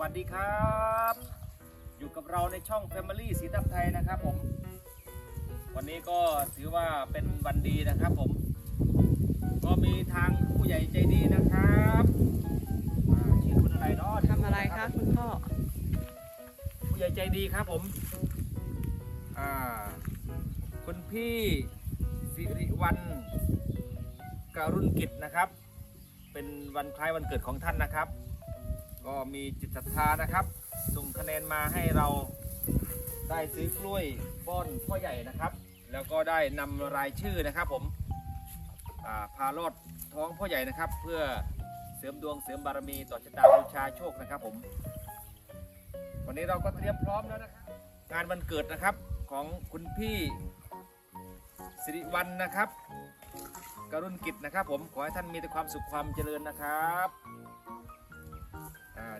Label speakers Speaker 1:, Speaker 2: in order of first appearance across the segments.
Speaker 1: วัสดีครับ อยู่กับเราในช่อง Family สีทับไทยนะครับผม วันนี้ก็ถือว่าเป็นวันดีนะครับผม ก็มีทางผู้ใหญ่ใจดีนะครับอ่าชื่อคุณอะไรเนาะ
Speaker 2: ทำอะไรคะคุณพ่อ
Speaker 1: ผู้ใหญ่ใจดีครับผมอ่าคุณพี่สิริวัลการุณกิจนะครับ เป็นวันคล้ายวันเกิดของท่านนะครับ ก็มีจิตศรัทธานะครับ ส่งคะแนนมาให้เราได้ซื้อกล้วยป้อนพ่อใหญ่นะครับ แล้วก็ได้นำรายชื่อนะครับผมาพาลอดท้องพ่อใหญ่นะครับ เพื่อเสริมดวงเสริมบารมีต่อชะตาบูชาโชคนะครับ ผม วันนี้เราก็เตรียมพร้อมแล้วนะครับ งานวันเกิดนะครับของคุณพี่สิริวัลนะครับกรุณกิจนะครับ ผมขอให้ท่านมีแต่ความสุขความเจริญนะครับ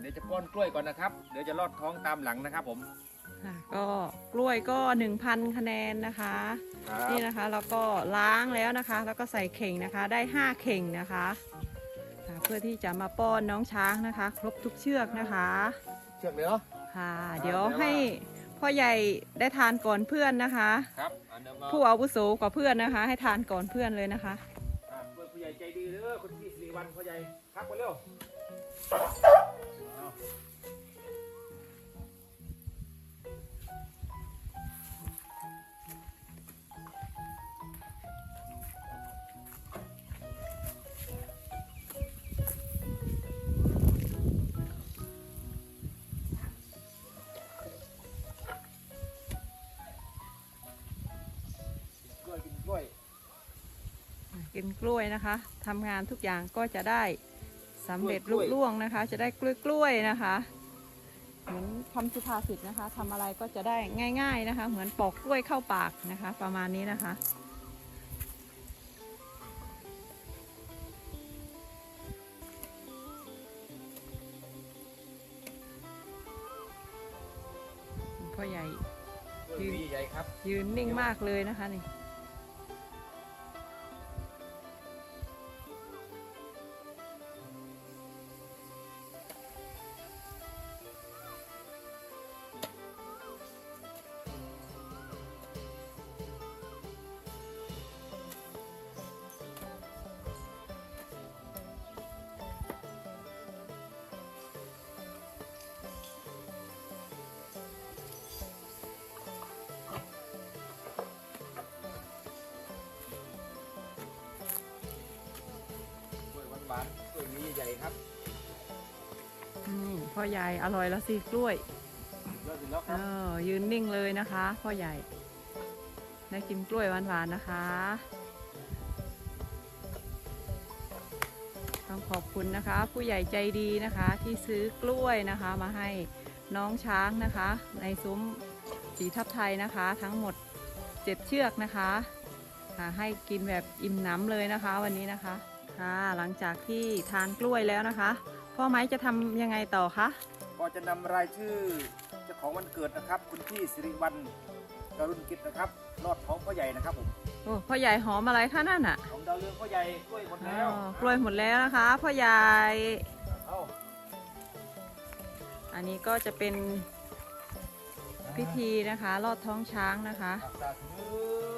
Speaker 1: เดี๋ยวจะป้อนกล้วยก่อนนะครับ เดี๋ยวจะลอดท้องตามหลังนะครับผม
Speaker 2: ค่ะก็กล้วยก็ 1,000 คะแนนนะคะ
Speaker 1: ครับ
Speaker 2: นี่นะคะแล้วก็ล้างแล้วนะคะ แล้วก็ใส่เข่งนะคะได้ 5 เข่งนะคะค่ะเพื่อที่จะมาป้อนน้องช้างนะคะ ครบทุกเชือกนะคะ
Speaker 1: เชือกเลยเนาะ
Speaker 2: ค่ะ
Speaker 1: ครับ
Speaker 2: เดี๋ยว
Speaker 1: เดี๋ยว
Speaker 2: ให้พ่อใหญ่ได้ทานก่อนเพื่อนนะคะ
Speaker 1: ครับอันเดี๋ยวมา
Speaker 2: ผู้อาวุโสกว่าเพื่อนนะคะ ให้ทานก่อนเพื่อนเลยนะคะ
Speaker 1: อ่ากล้วยผู้ใหญ่ใจดีเด้อคุณพี่สิริวัลพ่อใหญ่พักมาเร็วเอา กินกล้วย
Speaker 2: นะคะทำงานทุกอย่างก็จะได้ สำเร็จ
Speaker 1: กล้
Speaker 2: ลุ
Speaker 1: วย
Speaker 2: ล่วงนะคะ จะได้กล้วยกล้วยๆนะคะ เหมือนคำสุภาษิตนะคะทำอะไรก็จะได้ง่าย ๆนะคะ เหมือนปอกกล้วยเข้าปากนะคะ ประมาณนี้นะคะพ่อใหญ่
Speaker 1: กล้วยพี่ใหญ่ครับ
Speaker 2: ยืนนิ่งมากเลยนะคะนี่
Speaker 1: ครับ
Speaker 2: อืมพ่อใหญ่อร่อยแล้วสิกล้วย
Speaker 1: เลิกถึงแล้วค
Speaker 2: เอ
Speaker 1: รับ
Speaker 2: อยืนนิ่งเลยนะคะ พ่อใหญ่ ได้กินกล้วยหวานๆนะคะ ต้องขอบคุณนะคะ ผู้ใหญ่ใจดีนะคะ ที่ซื้อกล้วยนะคะ มาให้น้องช้างนะคะ ในซุ้มสีทับไทยนะคะ ทั้งหมด7เชือกนะคะค่ะให้กินแบบอิ่มหน้ำเลยนะคะ วันนี้นะคะ ค่ะหลังจากที่ทานกล้วยแล้วนะคะ พ่อไม้จะทำยังไงต่อคะ
Speaker 1: ก็จะนำรายชื่อเจ้าของวันเกิดนะครับ คุณพี่สิริวัลกรุณกิจนะครับรอดท้องพ่อใหญ่นะครับผม
Speaker 2: โอ้พ่อใหญ่หอมอะไรคะนั่นอะ
Speaker 1: ของดาวเรืองพ่อใหญ่กล้วยหมด
Speaker 2: อ๋
Speaker 1: แล้ว
Speaker 2: อกล้วยหมดแล้วนะคะ พ่อใหญ่
Speaker 1: เอา
Speaker 2: อันนี้ก็จะเป็นพิธีนะคะลอดท้องช้างนะคะ
Speaker 1: สาธุ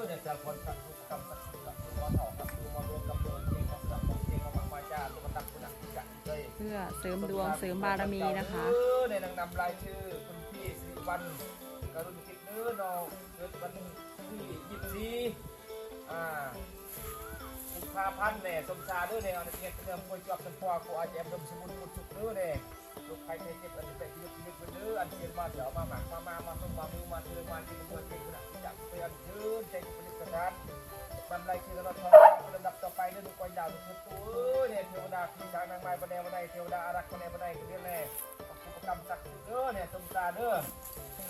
Speaker 1: เดี๋ยวจะคนสักทุกกรรมสักทุกกรรมตัวต่อกับตัวมารว เพื่
Speaker 2: อเสริมดวงเสริมบารมีนะคะ
Speaker 1: ในนางนำรายชื่อคุณพี่สิริวัลกรุณกิจเนื้อนองเกิดวันที่ยี่สิบสี่อ่ากุมภาพันธ์เนี่ยสมชาด้วยเนี่ยเอาเกียรติเดิมคอยจอบสันพอกูอาจจะเดิมสมุนกุสุกด้วยเนี่ยลูกใครเจ็บอันนี้แต่ยืดยืดไปเนื้ออันเชียนมาเดี๋ยวมาหมักมามามาส่งมามิวมาเตือนมาที่ตัวเก่งขนาดจับเตือนชื่นใจผลิตภัณฑ์ มันไรคือเราทองลำดับต่อไปเรื่องก้อยดาวทุกตัวเนี่ยเทวดาคือทางนางไม้บันไดบันไดเทวดาอารักษ์บันไดบันไดเรียกแน่กุปกรรมศักดิ์เด้อเนี่ยสมชาเด้อ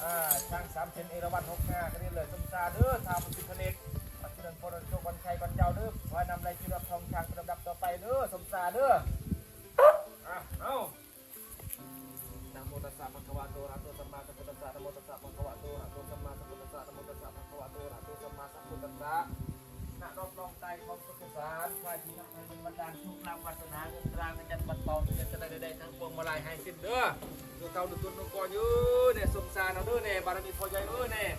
Speaker 1: อ่าช่างสามเซนเอราวัณหกห้ากันเรียกเลยสมชาเด้อทาบุญพิคเนตปัจจุบันพลโชควันชัยวันเจ้าเด้อขอนำรายชื่อรับทองช้างลำดับต่อไปเด้อสมศาเด้ออะเอานะโมตัสสะภะคะวะโตอะระหะโตสัมมาสัมพุทธัสสะนะโมตัสสะภะคะวะโตอะระหะโตสัมมาสัมพุทธัสสะนะโมตัสสะภะคะวะโตอะระหะโตสัมมาสัมพุทธัสสะ ณรอบรองใจของสุขสารพระที่นำให้มันบันดาลทุกนำวัฒนาเงินตราเงินจันทร์บัตรทองเงินจะได้ได้ทั้งพวงมาลัยให้สิ้นเด้อดูเก่าดูตุนดูก่อนอยู่เนี่ยสมสารเอาเด้อเนี่ยบารมีพอใจเด้อเนี่ย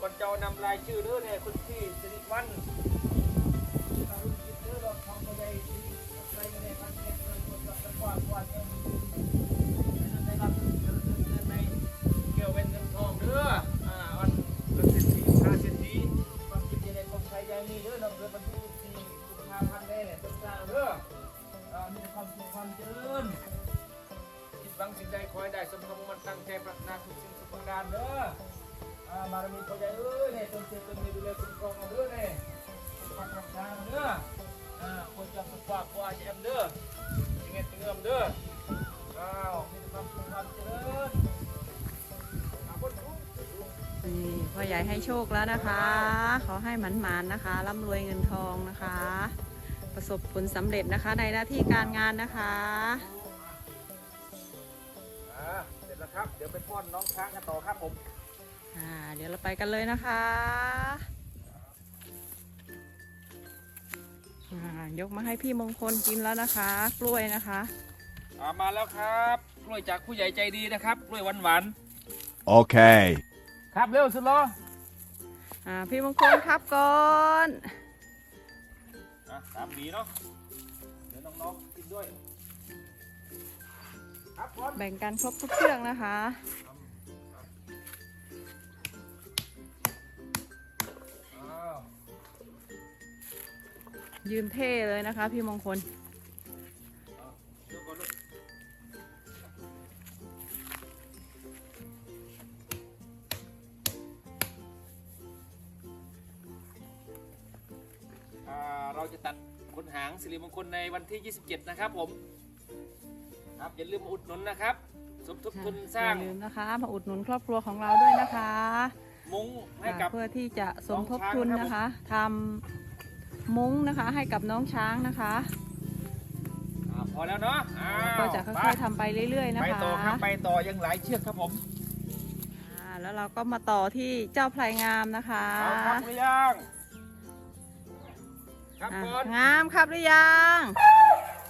Speaker 1: คนเจ้านำรายชื่อเด้อเนี่ยคุณพี่สิริวัน จะสุขภาพกว่าจะแอมเด้อยังไงถึงเงิมเด้ออ้าวมีแต่ความสุขความเจริญอ่าคนทุกข์
Speaker 2: นี่พ่อใหญ่ให้โชคแล้วนะคะ ขอให้หมันหมานๆนะคะร่ำรวยเงินทองนะคะ ประสบผลสำเร็จนะคะในหน้าที่การงานนะคะ
Speaker 1: อ่าเสร็จแล้วครับ เดี๋ยวไปป้อนน้องช้างกันต่อครับผม
Speaker 2: อ่า เดี๋ยวเราไปกันเลยนะคะ ยกมาให้พี่มงคลกินแล้วนะคะ กล้วยนะคะ
Speaker 1: อ่ามาแล้วครับ กล้วยจากผู้ใหญ่ใจดีนะครับ กล้วยหวานหวาน
Speaker 3: Okay.
Speaker 1: ๆครับเร็วสุดล้อ
Speaker 2: อ่าพี่มงคลครับก่อน
Speaker 1: อะตามดีเนาะเดี๋ยวน้องๆกินด้วยครับก่อน
Speaker 2: แบ่งกันครบทุกเครื่องนะคะ ยืนเท่เลยนะคะ พี่มงคล
Speaker 1: เอาเดี๋ยวก่อนลูกอ่าเราจะตัดขนหางสิริมงคลในวันที่ 27 นะครับผม ครับอย่าลืมมาอุดหนุนนะครับ สมทบทุนสร้าง
Speaker 2: อย่าลืมนะคะมาอุดหนุนครอบครัวของเราด้วยนะคะ
Speaker 1: มุ้งให้กับ
Speaker 2: เพื่อที่จะสมทบทุนนะคะทำ มุ้งนะคะ ให้กับน้องช้างนะคะ
Speaker 1: อ่าพอแล้วเนาะอ้าว
Speaker 2: ก็จะค่อยๆทำไปเรื่อยๆนะ
Speaker 1: ไป
Speaker 2: คะ
Speaker 1: ต่อครับไปต่อยังหลายเชือกครับผม
Speaker 2: อ่าแล้วเราก็มาต่อที่เจ้าพลายงามนะคะ
Speaker 1: เอาครับหรือยังครับ
Speaker 2: อะ
Speaker 1: ก่อน
Speaker 2: งามครับหรือยัง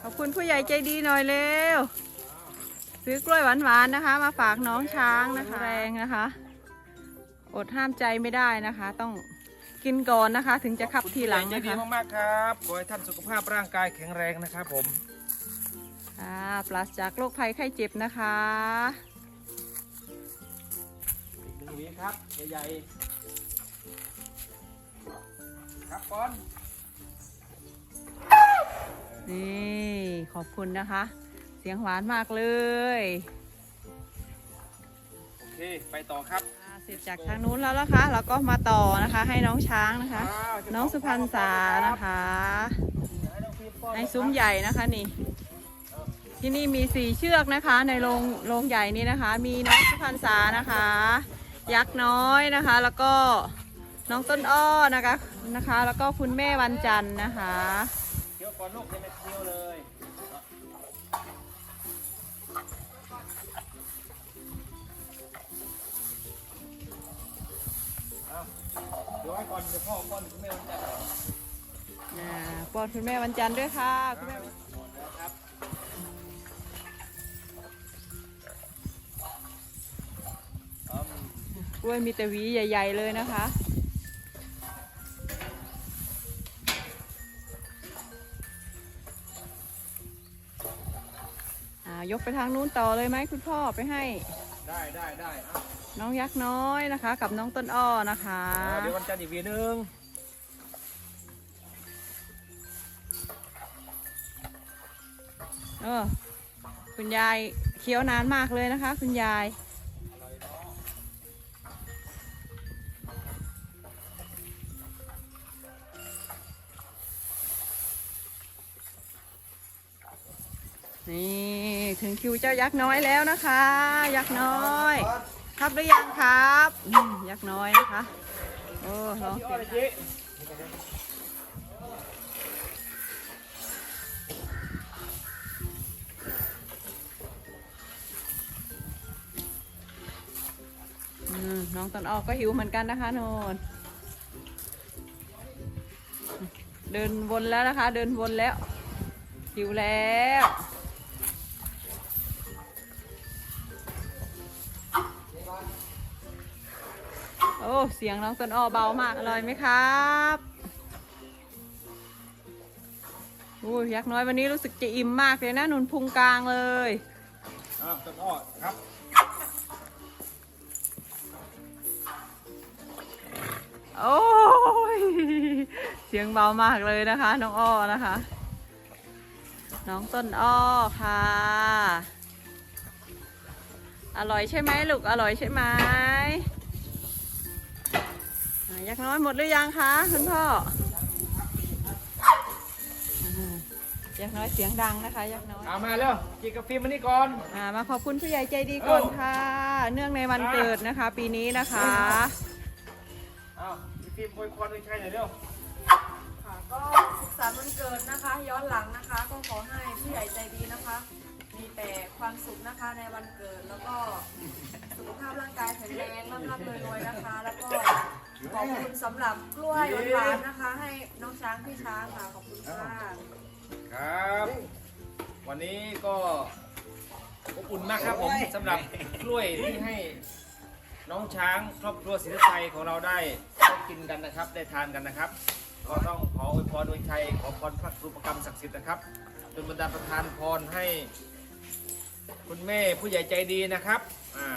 Speaker 2: ขอบคุณผู้ใหญ่ใจดีหน่อยเร็ว ซื้อกล้วยหวานๆนะคะ มาฝากน้องช้างนะคะแรงนะคะ อดห้ามใจไม่ได้นะคะ ต้อง กินก่อนนะคะ ถึงจะขับทีหลัง
Speaker 1: ใจ
Speaker 2: นะ
Speaker 1: ดี
Speaker 2: คะ
Speaker 1: มากๆครับขอให้ท่านสุขภาพร่างกายแข็งแรงนะครับผม
Speaker 2: อ่าปราศจากโรคภัยไข้เจ็บนะคะ
Speaker 1: อีกหนึ่งหวีครับ ใหญ่ๆครับก่อน
Speaker 2: นี่ขอบคุณนะคะ เสียงหวานมากเลย
Speaker 1: โอเค ไปต่อครับ
Speaker 2: อ่าเส ร็จจากทางนู้นแล้วนะคะเราก็มาต่อนะคะ ให้น้องช้างนะคะ น้องสุพรรณษานะคะ
Speaker 1: ใน
Speaker 2: ซุ้มใหญ่นะคะนี่ ที่นี่มีสี่เชือกนะคะ ในโรงโรงใหญ่นี้นะคะ มีน้องสุพรรณษานะคะ ยักษ์น้อยนะคะ แล้วก็น้องต้นอ้อนะคะนะคะ แล้วก็คุณแม่วันจันทร์นะคะ
Speaker 1: เคี้ยวก่อนลูกยังไม่เคี้ยวเลย นเดี๋ยวพ่อก่อนคุณแม่วันจันทร์
Speaker 2: อ่าปอนคุณแม่วันจันทร์ด้วยค่ะคุณแม่
Speaker 1: หมดแล้วครับอืม
Speaker 2: กล้วยมีแต่หวีใหญ่ ๆ เลยนะคะอ่ายกไปทางนู้นต่อเลยไหมคุณพ่อไปให้
Speaker 1: ได้ได้ได้เอา
Speaker 2: น้องยักษ์น้อยนะคะ กับน้องต้นอ้อนะคะ
Speaker 1: อ่าเดี๋ยววันจันทร์อีกวีหนึง
Speaker 2: เออคุณยายเคี้ยวนานมากเลยนะคะ คุณยายนี่ ถึงคิวเจ้ายักษ์น้อยแล้วนะคะ ยักษ์น้อย ครับหรือยังครับยักษ์น้อยนะคะ โอ้ร้องเสี
Speaker 1: ย
Speaker 2: งน้องต้นออก็หิวเหมือนกันนะคะโนนเดินวนแล้วนะคะ เดินวนแล้วหิวแล้ว โอ้เสียงน้องต้นอ้อเบามากอร่อยไหมครับโอ้ยยักษ์น้อยวันนี้รู้สึกจะอิ่มมากเลยนะหนุนพุงกลางเลย
Speaker 1: อ้าวต้นอ้อครับ
Speaker 2: โอ้ยเสียงเบามากเลยนะคะ น้องอ้อนะคะ น้องต้นอ้อค่ะ อร่อยใช่ไหมลูกอร่อยใช่ไหมอะ ยักษ์น้อยหมดหรือยังคะคุณพ่ออ่ายักษ์น้อยเสียงดังนะคะยักษ์น้อย
Speaker 1: เอามาเร็วกินกาแฟมานี่ก่อน
Speaker 2: อ่ามาขอบคุณผู้ใหญ่ใจดีก่อนค่ะ เนื่องในวันเกิดนะคะ ปีนี้นะคะ
Speaker 1: อ้าวพี่ฟิล์มอวยพรให้ใครหน่อยเร็ว
Speaker 3: ค่ะก็สุขสันต์วันเกิดนะคะ ย้อนหลังนะคะ ก็ขอให้ผู้ใหญ่ใจดีนะคะ มีแต่ความสุขนะคะในวันเกิดแล้วก็สุขภาพร่างกายแข็งแรงร่ำร่ำรวยๆนะคะ แล้วก็ ขอบคุณสำหรับกล้วยหวานๆนะคะ ให้น้องช้างพี่ช้างค่ะขอบคุณค่ะ
Speaker 1: ครับ วันนี้ก็อบอุ่นมากครับผมสำหรับกล้วยที่ให้น้องช้างครอบครัวศิลปชัยของเราได้ได้กินกันนะครับ ได้ทานกันนะครับ ก็ต้องขออวยพรโดยชัยขอพรพระครูประกรรมศักดิ์สิทธิ์นะครับจนบรรดาลประทานพรให้ คุณแม่ผู้ใหญ่ใจดีนะครับ อ่า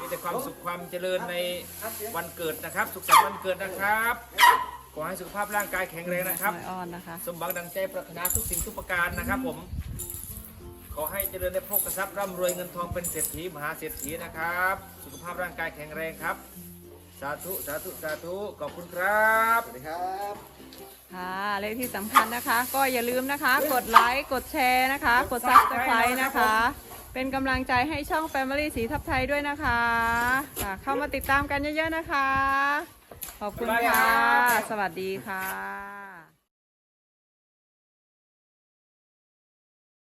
Speaker 1: มีแต่ความสุขความเจริญในวันเกิดนะครับ สุขสันต์วันเกิดนะครับ ขอให้สุขภาพร่างกายแข็งแรงนะครับ
Speaker 2: น้อยอ่อนนะคะ
Speaker 1: สมหวังดังใจปรารถนาทุกสิ่งทุกประการนะครับ ผม ขอให้เจริญในโภคทรัพย์ร่ำรวยเงินทองเป็นเศรษฐีมหาเศรษฐีนะครับ สุขภาพร่างกายแข็งแรงครับ สาธุสาธุสาธุขอบคุณครับ
Speaker 4: สวัสดีครับ
Speaker 2: ค่ะเลขที่สำคัญนะคะ ก็อย่าลืมนะคะ กดไลค์ กดแชร์นะคะ กดซับสไครต์นะคะ เป็นกำลังใจให้ช่อง Family สีทับไทยด้วยนะคะค่ะเข้ามาติดตามกันเยอะๆนะคะ ขอบคุณค่ะ สวัสดีค่ะ